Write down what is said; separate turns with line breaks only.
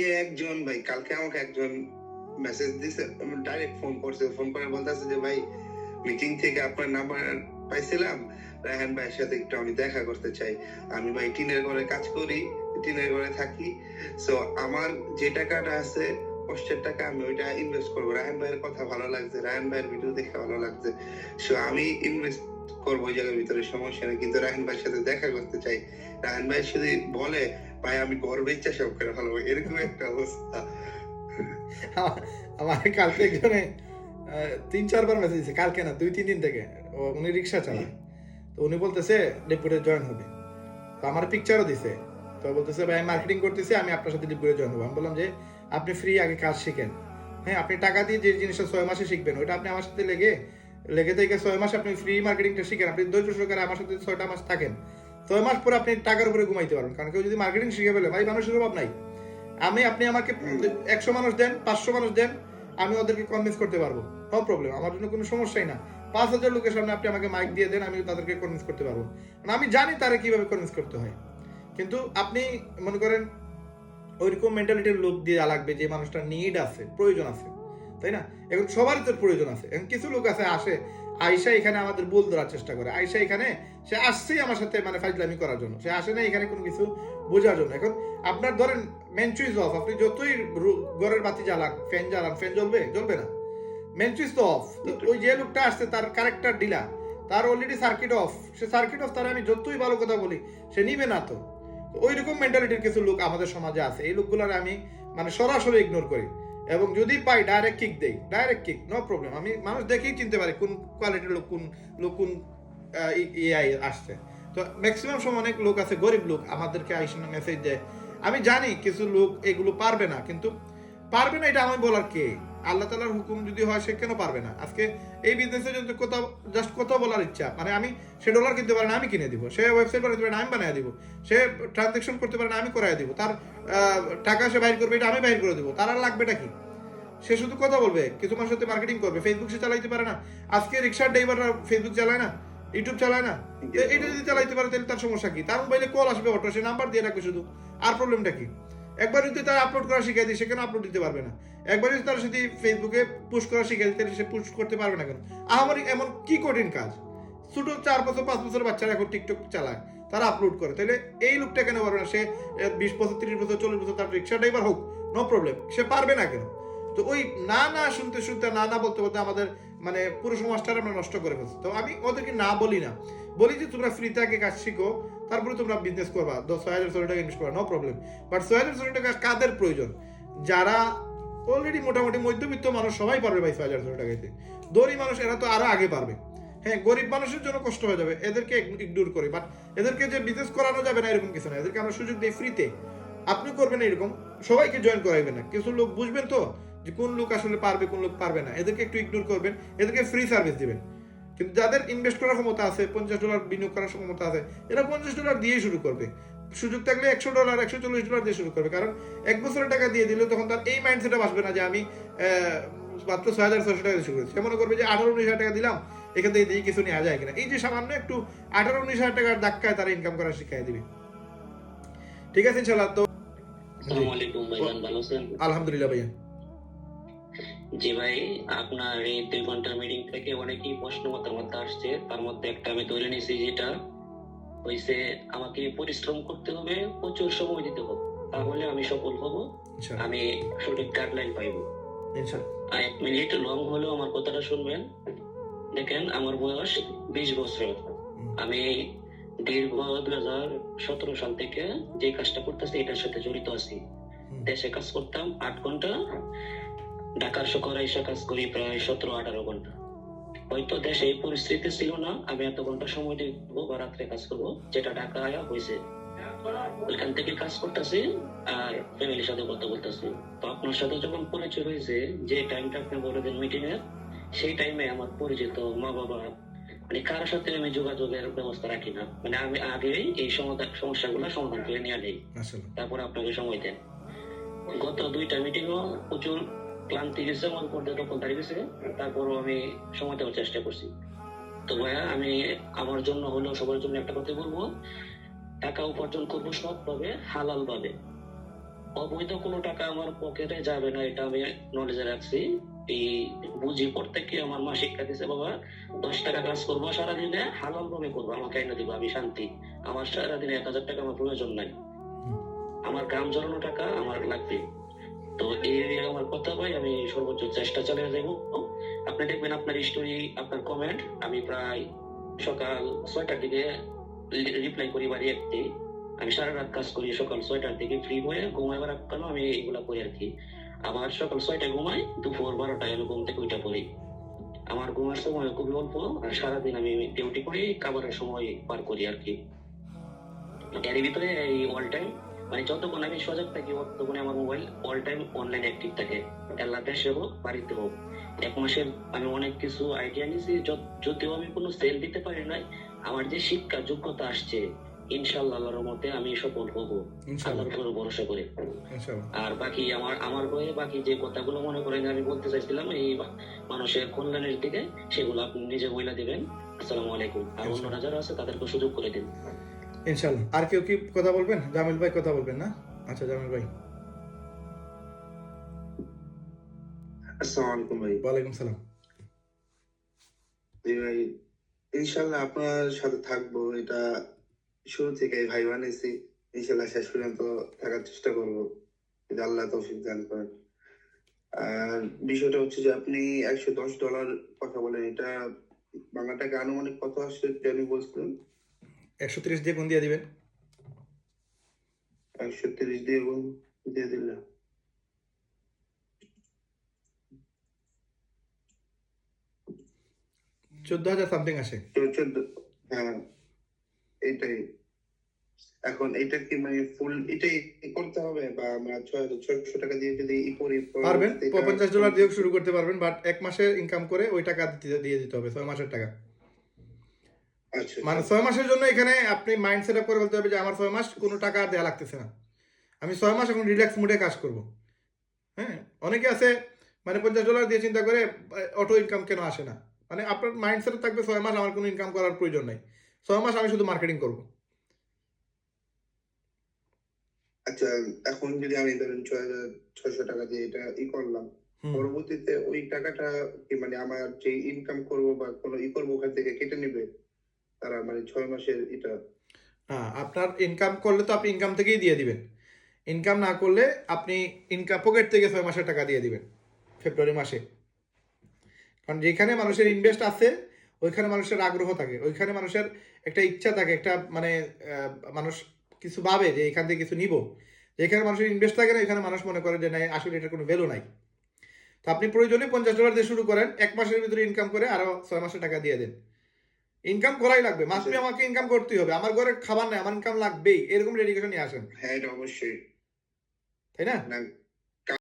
কালকে একজন ভাই, কালকে আমাকে একজন মেসেজ দিছে ডাইরেক্ট ফোন করছে। ফোন করে বলতেছে যে, ভাই মিটিং থেকে আপনার নাম্বার পাইছিলাম। রায়হান ভাইয়ের সাথে একটু আমি দেখা করতে চাই। আমি ভাই টিনের ঘরে কাজ করি, টিনের ঘরে থাকি। সো আমার যে টাকাটা আছে, কষ্টের টাকা আমি ওইটা ইনভেস্ট করব। রায়হান ভাইয়ের কথা ভালো লাগছে, রায়হান ভাইয়ের ভিডিও দেখে ভালো লাগছে। সো আমি ইনভেস্ট করব ওই জায়গার ভিতরে, সমস্যা নেই। কিন্তু রায়হান ভাইয়ের সাথে দেখা করতে চাই। রায়হান ভাই শুধু বলে ভাই আমি করে ভালো এরকম একটা অবস্থা।
আমার- কালকে একজনে তিন চারবার মেসেজ দিয়েছে কালকে না দুই তিন দিন থেকে। উনি রিক্সা চালায়। তো উনি বলতেছে ডিপুরে জয়েন হবে। তো আমার পিকচারও দিছে। তো বলতেছে ভাই মার্কেটিং করতেছি আমি আপনার সাথে ডিপুরে জয়েন হব। আমি বললাম যে আপনি ফ্রি আগে কাজ শিখেন। হ্যাঁ আপনি টাকা দিয়ে যে জিনিসটা ছয় মাসে শিখবেন ওটা আপনি আমার সাথে লেগে লেগে থেকে ছয় মাস আপনি ফ্রি মার্কেটিংটা শিখেন। আপনি ধৈর্য সহকারে আমার সাথে ছয়টা মাস থাকেন। ছয় মাস পরে আপনি টাকার উপরে ঘুমাইতে পারবেন, কারণ কেউ যদি মার্কেটিং শিখে ফেলে, ভাই, মানুষের অভাব নাই। আমি, আপনি আমাকে একশো মানুষ দেন, পাঁচশো মানুষ দেন, আমি ওদেরকে কনভিন্স করতে পারব। নো প্রবলেম আমার জন্য কোনো সমস্যাই না। পাঁচ হাজার লোকের সামনে আপনি আমাকে মাইক দিয়ে দেন, আমি তাদেরকে কনভিন্স করতে পারব। কারণ আমি জানি তারা কীভাবে কনভিন্স করতে হয়। কিন্তু আপনি মনে করেন, ওইরকম মেন্টালিটির লোক দিয়ে লাগবে, যে মানুষটা নিড আছে, প্রয়োজন আছে। তাই না? এখন সবারই তোর প্রয়োজন আছে। এখন কিছু লোক আছে, আসে আয়সা এখানে আমাদের বল ধরার চেষ্টা করে। আয়সা এখানে, সে আসছেই আমার সাথে মানে ফাইজলামি করার জন্য। সে আসে না এখানে কোনো কিছু বোঝার জন্য। এখন আপনার ধরেন মেন সুইচ অফ আপনি যতই ঘরের বাতি জ্বালান ফ্যান জ্বালান ফ্যান জ্বলবে জ্বলবে না। মেন সুইচ তো অফ ওই যে লোকটা আসছে, তার ক্যারেক্টার ডিলা তার অলরেডি সার্কিট অফ সে সার্কিট অফ তার আমি যতই ভালো কথা বলি, সে নিবে না তো। ওই রকম মেন্টালিটির কিছু লোক আমাদের সমাজে আছে। এই লোকগুলোর আমি মানে সরাসরি ইগনোর করি। এবং যদি পাই ডাইরেক্ট কিক দেই। ডাইরেক্ট কিক নো প্রবলেম আমি মানুষ দেখেই চিনতে পারি কোন কোয়ালিটির লোক, কোন লোক কোন এআই আসছে। তো ম্যাক্সিমাম সময় অনেক লোক আছে, গরিব লোক, আমাদেরকে আইসন মেসেজ দেয়। আমি জানি কিছু লোক এগুলো পারবে না, কিন্তু পারবে না এটা আমি বলার কে? আল্লাহ তালার হুকুম যদি হয়, সে কেন পারবে না? আজকে এই বিজনেসে যদি কোথাও জাস্ট কোথাও বলার ইচ্ছা। মানে আমি সে ডলার কিনতে পারে না, আমি কিনে দিব। সে ওয়েবসাইট বানাতে পারে না, আমি বানিয়ে দিব। সে ট্রানজেকশন করতে পারে না, আমি করাই দিব। তার টাকা সে বাইর করবে, এটা আমি বাইর করে দিব। তার আর লাগবেটা কি? সে শুধু কথা বলবে, কিছু মানুষের সাথে মার্কেটিং করবে ফেসবুক সে চালাইতে পারে না। আজকে রিক্সার ড্রাইভাররা ফেসবুক চালায় না ইউটিউব চালায় না। এটা যদি চালাইতে পারে, তাহলে তার সমস্যা কি? তার মোবাইলে কল আসবে অটো, সে নাম্বার দিয়ে রাখবে শুধু। আর প্রবলেমটা কি? একবার যদি তারা আপলোড করা শিখে দিই সেখানে আপলোড দিতে পারবে না? একবার যদি তারা যদি ফেসবুকে পুশ করা শিখে দিই তাহলে সে পুশ করতে পারবে না কেন? আমার এমন কি কঠিন কাজ? ছোট চার বছর, পাঁচ বছর বাচ্চারা এখন টিকটক চালায়, তারা আপলোড করে। তাহলে এই লোকটা কেন পারবে না? সে বিশ বছর, তিরিশ বছর, চল্লিশ বছর তার রিক্সা ড্রাইভার হোক নো প্রবলেম সে পারবে না কেন? তো ওই না না শুনতে শুনতে, না না বলতে বলতে আমাদের মানে পুরো সমাজটা আমরা নষ্ট করে ফেলছি। তো আমি ওদেরকে না বলি না। বলি যে, তোমরা ফ্রিতে আগে কাজ শিখো, তারপরে তোমরা বিজনেস করবা। ছয় হাজার ছয় টাকা ইনভেস্ট করবা নো প্রবলেম বাট ছয় হাজার ছয় টাকা কাদের প্রয়োজন? যারা অলরেডি মোটামুটি মধ্যবিত্ত মানুষ, সবাই পারবে ভাই ছয় হাজার ছয় টাকাতে দরি মানুষ, এরা তো আরও আগে পারবে। হ্যাঁ গরিব মানুষের জন্য কষ্ট হয়ে যাবে। এদেরকে ইগনোর করি। বাট এদেরকে যে বিজনেস করানো যাবে না, এরকম কিছু না। এদেরকে আমরা সুযোগ দিই ফ্রিতে আপনি করবেন এরকম। সবাইকে জয়েন করাইবেন না। কিছু লোক বুঝবেন তো? যে কোন লোক আসলে পারবে কোন লোক পারবে না। এদেরকে একটু ইগনোর করবেন এদেরকে ফ্রি সার্ভিস দিবেন। কিন্তু যাদের ইনভেস্ট করার ক্ষমতা আছে পঞ্চাশ ডলার বিনিয়োগ করার ক্ষমতা আছে এরা পঞ্চাশ ডলার দিয়েই শুরু করবে। সুযোগ থাকলে একশো ডলার একশো চল্লিশ ডলার দিয়ে শুরু করবে। কারণ এক বছরের টাকা দিয়ে দিলে তখন তার এই মাইন্ডসেট আসবে না যে আমি মাত্র ছয় হাজার ছশো টাকা দিয়ে শুরু করেছি। সে মনে করবে যে আঠারো উনিশ হাজার টাকা দিলাম এখান থেকে দিয়ে কিছু নেওয়া যায় কিনা। এই যে সামান্য একটু আঠারো উনিশ হাজার টাকার ধাক্কায় তারা ইনকাম করা শিখাই দিবে। ঠিক আছে ইনশাল্লাহ তো আলহামদুলিল্লাহ ভাইয়া।
জি ভাই আপনার এই দুই ঘণ্টার মিটিং থেকে অনেকই প্রশ্ন মতামত আসছে। তার মধ্যে একটা আমি ধরে নিয়েছি যেটা হইছে আমাকে পরিশ্রম করতে হবে প্রচুর সময় দিতে হবে। তাহলে আমি সফল হব আমি সঠিক গাইডলাইন পাইব।
ইনশাল্লাহ
এক মিনিট লং হলেও আমার কথাটা শুনবেন। দেখেন আমার বয়স বিশ বছর। আমি দীর্ঘ দুই হাজার সতেরো সাল থেকে যে কাজটা করতেছি এটার সাথে জড়িত আছি। দেশে কাজ করতাম আট ঘণ্টা ঢাকার শহরে এসে কাজ করি প্রায় সতেরো আঠারো ঘণ্টা। হয়তো দেশে এই পরিস্থিতি ছিল না আমি এত ঘণ্টা সময় দিব বা রাত্রে কাজ করব যেটা ঢাকা আয়া হয়েছে। ওইখান থেকে কাজ করতেছি আর ফ্যামিলির সাথে কথা বলতেছি। তো আপনার সাথে যখন পরিচয় হয়েছে যে টাইমটা আপনি বলে দেন মিটিং এর সেই টাইমে আমার পরিচিত মা বাবা মানে কারোর সাথে আমি যোগাযোগের ব্যবস্থা রাখি না। মানে আমি আগেই এই সমাধান সমস্যাগুলো সমাধান করে নিয়ে নেই। তারপরে আপনাকে সময় দেন। গত দুইটা মিটিং প্রচুর ক্লান্তি গেছে উপর দিয়ে তখন দাঁড়িয়ে গেছে তারপরও আমি সময় দেওয়ার চেষ্টা করছি। তো ভাইয়া আমি আমার জন্য হলেও সবার জন্য একটা কথা বলব টাকা উপার্জন করব সৎ ভাবে হালাল ভাবে অবৈধ কোনো টাকা আমার পকেটে যাবে না এটা আমি নলেজে রাখছি। এই বুঝি প্রত্যেককে আমার মা শিক্ষা দিছে বাবা দশ টাকা কাজ করব সারাদিনে হালাল ভাবে করব আমাকে এনে দিবো আমি শান্তি। আমার সারাদিনে এক হাজার টাকা আমার প্রয়োজন নাই। আমার গ্রাম জড়ানো টাকা আমার লাগবে। তো এই আমার কথা ভাই, আমি সর্বোচ্চ চেষ্টা চালিয়ে যাব আপনি দেখবেন আপনার স্টোরি আপনার কমেন্ট আমি প্রায় সকাল ছয়টার দিকে রিপ্লাই করি বাড়ি একটি। আমি সারা রাত কাজ করি, সকাল ছয়টার দিকে ফ্রি হয়ে ঘুমাইবার কেন আমি এগুলা করি আর কি আবার সকাল ছয়টায় ঘুমাই, দুপুর বারোটায় আমি ঘুম থেকে উঠে পড়ি। আমার ঘুমার সময় খুবই অল্প, আর সারাদিন আমি ডিউটি করি, খাবারের সময় পার করি আর কি এর ভিতরে এই অল টাইম মানে যতক্ষণ আমি সজাগ থাকি ততক্ষণ আমার mobile all time online active থাকে। আল্লাহ দেশে হোক বাড়িতে হোক। এক মাসের আমি অনেক কিছু আইডিয়া নিয়েছি যদিও আমি কোনো সেল দিতে পারি নাই আমার যে শিক্ষা যোগ্যতা আসছে ইনশাল্লাহ আল্লাহর মধ্যে আমি সফল হব। আল্লাহর উপর ভরসা করে। আর বাকি আমার আমার হয়ে বাকি যে কথাগুলো মনে করেন আমি বলতে চাইছিলাম এই মানুষের কল্যাণের দিকে সেগুলো আপনি নিজে বইলা দিবেন। আসসালামু আলাইকুম। আর অন্যরা যারা আছে তাদেরকে সুযোগ করে দিন।
ইনশাল্লাহ আর কেউ কি কথা বলবেন? জামিল ভাই কথা বলবেন না? আচ্ছা জামিল ভাই।
আসসালামু আলাইকুম ভাই।
ওয়ালাইকুম সালাম।
জি ভাই ইনশাল্লাহ আপনার সাথে থাকব। এটা শুরু থেকে ভাই বানিয়েছি। ইনশাল্লাহ শেষ পর্যন্ত থাকার চেষ্টা করব। যদি আল্লাহ তৌফিক দান করেন। আর বিষয়টা হচ্ছে যে আপনি একশো দশ ডলার কথা বলেন। এটা বাংলা টাকা আনুমানিক কত আসছে আমি বলছিলাম
একশো তিরিশ দিয়ে কোন দিয়ে দিবেন।
একশো তিরিশ দিয়ে গুণ দিয়ে দিলাম
চোদ্দ হাজার সামথিং আসে।
চোদ্দ হ্যাঁ এটাই। এখন এটা কি মানে ফুল এটাই করতে হবে বা আমরা ছয় ছয়শো টাকা দিয়ে যদি ই করি
পারবেন পঞ্চাশ ডলার দিয়ে শুরু করতে পারবেন বাট এক মাসের ইনকাম করে ওই টাকা দিয়ে দিতে হবে ছয় মাসের টাকা। মানে ছয় মাসের জন্য এখানে আপনি মাইন্ড সেট আপ করে বলতে হবে যে আমার ছয় মাস কোনো টাকা দেওয়া লাগতেছে না। আমি ছয় মাস এখন রিল্যাক্স মুডে কাজ করব। হ্যাঁ? অনেকে আছে মানে পঞ্চাশ ডলার দিয়ে চিন্তা করে অটো ইনকাম কেন আসে না? মানে আপনার মাইন্ড সেট থাকবে ছয় মাস আমার কোনো ইনকাম করার প্রয়োজন নেই। ছয় মাস আমি শুধু মার্কেটিং করব।
আচ্ছা এখন যদি আমি ধরেন ছয়শো টাকা দিয়ে এটা ই করলাম পরবর্তীতে ওই টাকাটা মানে আমার যে ইনকাম করব বা কোনো ই করব ওখান থেকে কেটে নেবে? তারা মানে ছয় মাসের এটা।
হ্যাঁ আপনার ইনকাম করলে তো আপনি ইনকাম থেকেই দিয়ে দিবেন। ইনকাম না করলে আপনি ইনকাম পকেট থেকে ছয় মাসের টাকা দিয়ে দিবেন ফেব্রুয়ারি মাসে। কারণ যেখানে মানুষের ইনভেস্ট আছে, ওইখানে মানুষের আগ্রহ থাকে, ওইখানে মানুষের একটা ইচ্ছা থাকে, একটা মানে মানুষ কিছু ভাবে যে এখান থেকে কিছু নিব। যেখানে মানুষের ইনভেস্ট থাকে না এখানে মানুষ মনে করে যে না আসলে এটার কোনো ভ্যালু নাই। তো আপনি প্রয়োজনে পঞ্চাশ ডলার দিয়ে শুরু করেন, এক মাসের ভিতরে ইনকাম করে আরও ছয় মাসের টাকা দিয়ে দেন। ইনকাম করাই লাগবে। মাসে আমাকে ইনকাম করতেই হবে। আমার ঘরে খাবার নাই আমার ইনকাম লাগবেই। এরকম ডেডিকেশন নিয়ে আসেন।
হ্যাঁ এটা অবশ্যই।
তাই
না